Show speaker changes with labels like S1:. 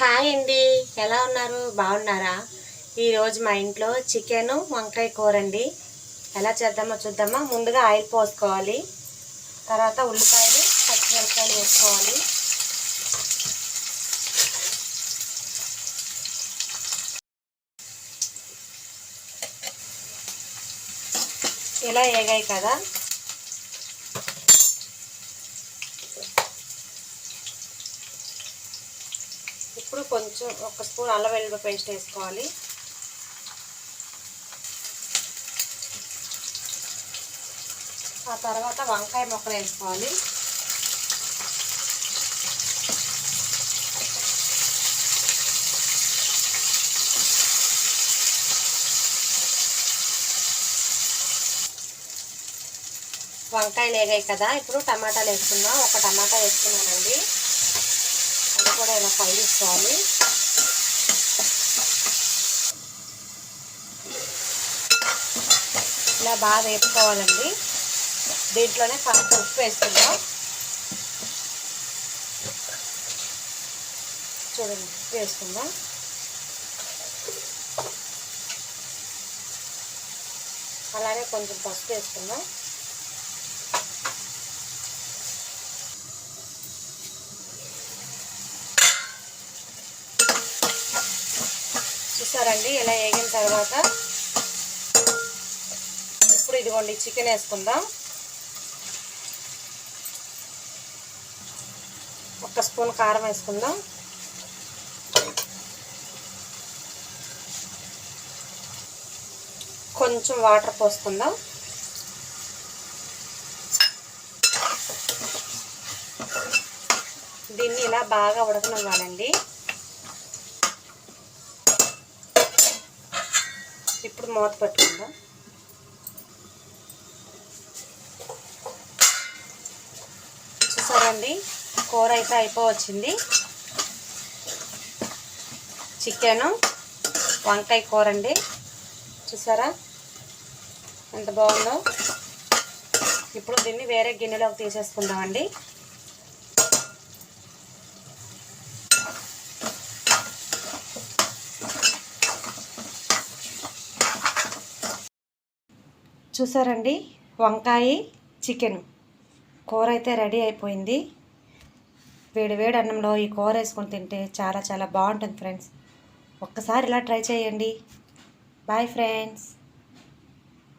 S1: Hi అండి. ఎలా ఉన్నారు? బాగున్నారా? ఈరోజు మా ఇంట్లో చికెను వంకాయ కూర అండి ఎలా చేద్దామో చూద్దామా? ముందుగా ఆయిల్ పోసుకోవాలి. తర్వాత ఉల్లిపాయలు పచ్చిమిరపకాయలు వేసుకోవాలి. ఇలా వేగాయి కదా? ఇప్పుడు కొంచెం ఒక స్పూన్ అల్లం వెల్లుల్లి పేస్ట్ వేసుకోవాలి. ఆ తర్వాత వంకాయ ముక్కలు వేసుకోవాలి. వంకాయలు వేగాయి కదా. ఇప్పుడు టమాటాలు వేసుకుందాం. ఒక టమాటా వేసుకున్నానండి. కూడా ఇలా ఫ్రై చేసుకోవాలి ఇలా బాగా వేపుకోవాలండి. దీంట్లోనే కాస్త ఉప్పు వేసుకుందాం. చూడండి ఉప్పు వేసుకుందాం. అలానే కొంచెం పసుపు వేసుకుందాం. చూసారండి ఇలా వేగిన తర్వాత. ఇప్పుడు ఇదిగోండి చికెన్ వేసుకుందాం. ఒక స్పూన్ కారం వేసుకుందాం. కొంచెం వాటర్ పోసుకుందాం. దీన్ని ఇలా బాగా ఉడకనివ్వాలండి. ఇప్పుడు మూత పెట్టుకుందాం. చూసారండి? కూర అయితే అయిపోవచ్చింది. చికెను వంకాయ కూర అండి చూసారా? ఎంత బాగుందో. ఇప్పుడు దీన్ని వేరే గిన్నెలోకి తీసేసుకుందామండి. చూసారండి? వంకాయ చికెన్. కూర అయితే రెడీ అయిపోయింది. వేడి వేడి అన్నంలో ఈ కూర వేసుకొని తింటే చాలా చాలా బాగుంటుంది ఫ్రెండ్స్. ఒక్కసారి ఇలా ట్రై చేయండి. Bye friends.